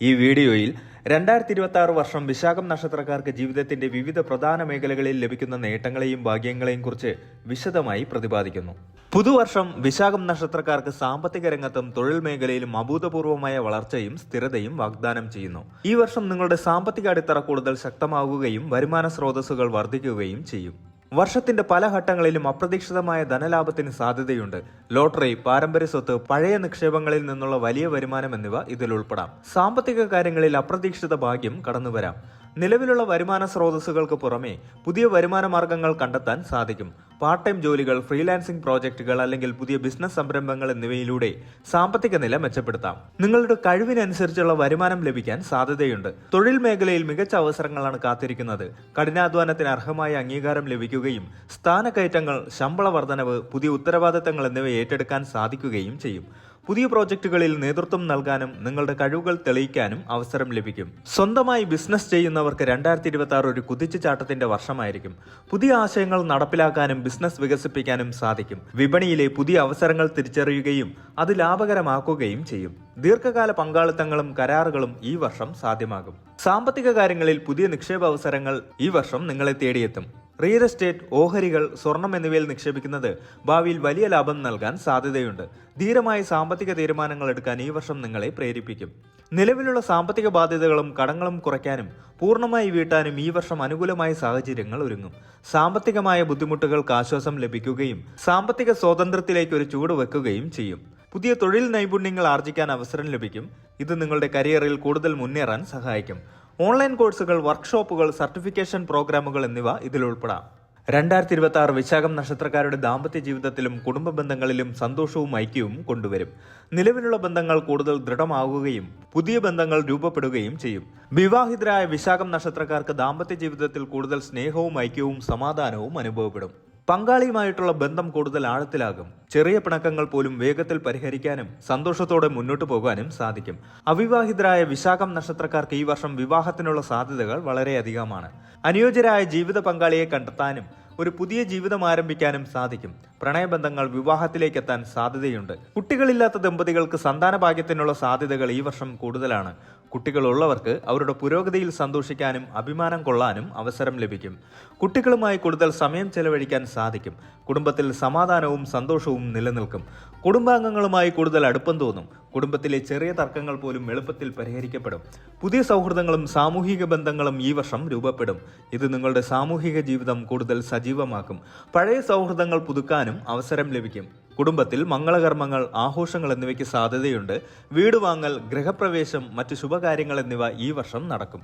ഈ വീഡിയോയിൽ രണ്ടായിരത്തി ഇരുപത്തി ആറ് വർഷം വിശാഖം നക്ഷത്രക്കാർക്ക് ജീവിതത്തിന്റെ വിവിധ പ്രധാന മേഖലകളിൽ ലഭിക്കുന്ന നേട്ടങ്ങളെയും ഭാഗ്യങ്ങളെയും കുറിച്ച് വിശദമായി പ്രതിപാദിക്കുന്നു. പുതുവർഷം വിശാഖം നക്ഷത്രക്കാർക്ക് സാമ്പത്തിക രംഗത്തും തൊഴിൽ മേഖലയിലും അഭൂതപൂർവമായ വളർച്ചയും സ്ഥിരതയും വാഗ്ദാനം ചെയ്യുന്നു. ഈ വർഷം നിങ്ങളുടെ സാമ്പത്തിക അടിത്തറ കൂടുതൽ ശക്തമാകുകയും വരുമാന സ്രോതസ്സുകൾ വർദ്ധിക്കുകയും ചെയ്യും. വർഷത്തിന്റെ പല ഘട്ടങ്ങളിലും അപ്രതീക്ഷിതമായ ധനലാഭത്തിന് സാധ്യതയുണ്ട്. ലോട്ടറി പാരമ്പര്യ സ്വത്ത് പഴയ നിക്ഷേപങ്ങളിൽ നിന്നുള്ള വലിയ വരുമാനം എന്നിവ ഇതിൽ ഉൾപ്പെടാം. സാമ്പത്തിക കാര്യങ്ങളിൽ അപ്രതീക്ഷിത ഭാഗ്യം കടന്നുവരാം. നിലവിലുള്ള വരുമാന സ്രോതസ്സുകൾക്ക് പുറമെ പുതിയ വരുമാന മാർഗങ്ങൾ കണ്ടെത്താൻ സാധിക്കും. പാർട്ട് ടൈം ജോലികൾ ഫ്രീലാൻസിംഗ് പ്രോജക്റ്റുകൾ അല്ലെങ്കിൽ പുതിയ ബിസിനസ് സംരംഭങ്ങൾ എന്നിവയിലൂടെ സാമ്പത്തിക നില മെച്ചപ്പെടുത്താം. നിങ്ങളുടെ കഴിവിനനുസരിച്ചുള്ള വരുമാനം ലഭിക്കാൻ സാധ്യതയുണ്ട്. തൊഴിൽ മേഖലയിൽ മികച്ച അവസരങ്ങളാണ് കാത്തിരിക്കുന്നത്. കഠിനാധ്വാനത്തിന് അർഹമായ അംഗീകാരം ലഭിക്കുകയും സ്ഥാനക്കയറ്റങ്ങൾ ശമ്പള വർധനവ് പുതിയ ഉത്തരവാദിത്തങ്ങൾ എന്നിവ ഏറ്റെടുക്കാൻ സാധിക്കുകയും ചെയ്യും. പുതിയ പ്രോജക്റ്റുകളിൽ നേതൃത്വം നൽകാനും നിങ്ങളുടെ കഴിവുകൾ തെളിയിക്കാനും അവസരം ലഭിക്കും. സ്വന്തമായി ബിസിനസ് ചെയ്യുന്നവർക്ക് രണ്ടായിരത്തി ഇരുപത്തി ആറ് ഒരു കുതിച്ചുചാട്ടത്തിന്റെ വർഷമായിരിക്കും. പുതിയ ആശയങ്ങൾ നടപ്പിലാക്കാനും ബിസിനസ് വികസിപ്പിക്കാനും സാധിക്കും. വിപണിയിലെ പുതിയ അവസരങ്ങൾ തിരിച്ചറിയുകയും അത് ലാഭകരമാക്കുകയും ചെയ്യും. ദീർഘകാല പങ്കാളിത്തങ്ങളും കരാറുകളും ഈ വർഷം സാധ്യമാകും. സാമ്പത്തിക കാര്യങ്ങളിൽ പുതിയ നിക്ഷേപ അവസരങ്ങൾ ഈ വർഷം നിങ്ങളെ തേടിയെത്തും. റിയൽ എസ്റ്റേറ്റ് ഓഹരികൾ സ്വർണം എന്നിവയിൽ നിക്ഷേപിക്കുന്നത് ഭാവിയിൽ വലിയ ലാഭം നൽകാൻ സാധ്യതയുണ്ട്. ധീരമായ സാമ്പത്തിക തീരുമാനങ്ങൾ എടുക്കാൻ ഈ വർഷം നിങ്ങളെ പ്രേരിപ്പിക്കും. നിലവിലുള്ള സാമ്പത്തിക ബാധ്യതകളും കടങ്ങളും കുറയ്ക്കാനും പൂർണമായി വീട്ടാനും ഈ വർഷം അനുകൂലമായ സാഹചര്യങ്ങൾ ഒരുങ്ങും. സാമ്പത്തികമായ ബുദ്ധിമുട്ടുകൾക്ക് ആശ്വാസം ലഭിക്കുകയും സാമ്പത്തിക സ്വാതന്ത്ര്യത്തിലേക്ക് ഒരു ചൂട് വെക്കുകയും ചെയ്യും. പുതിയ തൊഴിൽ നൈപുണ്യങ്ങൾ ആർജിക്കാൻ അവസരം ലഭിക്കും. ഇത് നിങ്ങളുടെ കരിയറിൽ കൂടുതൽ മുന്നേറാൻ സഹായിക്കും. ഓൺലൈൻ കോഴ്സുകൾ വർക്ക്ഷോപ്പുകൾ സർട്ടിഫിക്കേഷൻ പ്രോഗ്രാമുകൾ എന്നിവ ഇതിൽ ഉൾപ്പെടാം. രണ്ടായിരത്തി ഇരുപത്തി ആറ് വിശാഖം നക്ഷത്രക്കാരുടെ ദാമ്പത്യ ജീവിതത്തിലും കുടുംബ ബന്ധങ്ങളിലും സന്തോഷവും ഐക്യവും കൊണ്ടുവരും. നിലവിലുള്ള ബന്ധങ്ങൾ കൂടുതൽ ദൃഢമാവുകയും പുതിയ ബന്ധങ്ങൾ രൂപപ്പെടുകയും ചെയ്യും. വിവാഹിതരായ വിശാഖം നക്ഷത്രക്കാർക്ക് ദാമ്പത്യ ജീവിതത്തിൽ കൂടുതൽ സ്നേഹവും ഐക്യവും സമാധാനവും അനുഭവപ്പെടും. പങ്കാളിയുമായിട്ടുള്ള ബന്ധം കൂടുതൽ ആഴത്തിലാകും. ചെറിയ പിണക്കങ്ങൾ പോലും വേഗത്തിൽ പരിഹരിക്കാനും സന്തോഷത്തോടെ മുന്നോട്ടു പോകാനും സാധിക്കും. അവിവാഹിതരായ വിശാഖം നക്ഷത്രക്കാർക്ക് ഈ വർഷം വിവാഹത്തിനുള്ള സാധ്യതകൾ വളരെയധികമാണ് അനുയോജ്യരായ ജീവിത പങ്കാളിയെ കണ്ടെത്താനും ഒരു പുതിയ ജീവിതം ആരംഭിക്കാനും സാധിക്കും. പ്രണയബന്ധങ്ങൾ വിവാഹത്തിലേക്ക് എത്താൻ സാധ്യതയുണ്ട്. കുട്ടികളില്ലാത്ത ദമ്പതികൾക്ക് സന്താന ഭാഗ്യത്തിനുള്ള സാധ്യതകൾ ഈ വർഷം കൂടുതലാണ്. കുട്ടികളുള്ളവർക്ക് അവരുടെ പുരോഗതിയിൽ സന്തോഷിക്കാനും അഭിമാനം കൊള്ളാനും അവസരം ലഭിക്കും. കുട്ടികളുമായി കൂടുതൽ സമയം ചെലവഴിക്കാൻ സാധിക്കും. കുടുംബത്തിൽ സമാധാനവും സന്തോഷവും നിലനിൽക്കും. കുടുംബാംഗങ്ങളുമായി കൂടുതൽ അടുപ്പം തോന്നും. കുടുംബത്തിലെ ചെറിയ തർക്കങ്ങൾ പോലും എളുപ്പത്തിൽ പരിഹരിക്കപ്പെടും. പുതിയ സൗഹൃദങ്ങളും സാമൂഹിക ബന്ധങ്ങളും ഈ വർഷം രൂപപ്പെടും. ഇത് നിങ്ങളുടെ സാമൂഹിക ജീവിതം കൂടുതൽ സജീവമാക്കും. പഴയ സൗഹൃദങ്ങൾ പുതുക്കാനും അവസരം ലഭിക്കും. കുടുംബത്തിൽ മംഗളകർമ്മങ്ങൾ ആഘോഷങ്ങൾ എന്നിവയ്ക്ക് സാധ്യതയുണ്ട്. വീട് വാങ്ങൽ ഗൃഹപ്രവേശം മറ്റ് ശുഭകാര്യങ്ങൾ എന്നിവ ഈ വർഷം നടക്കും.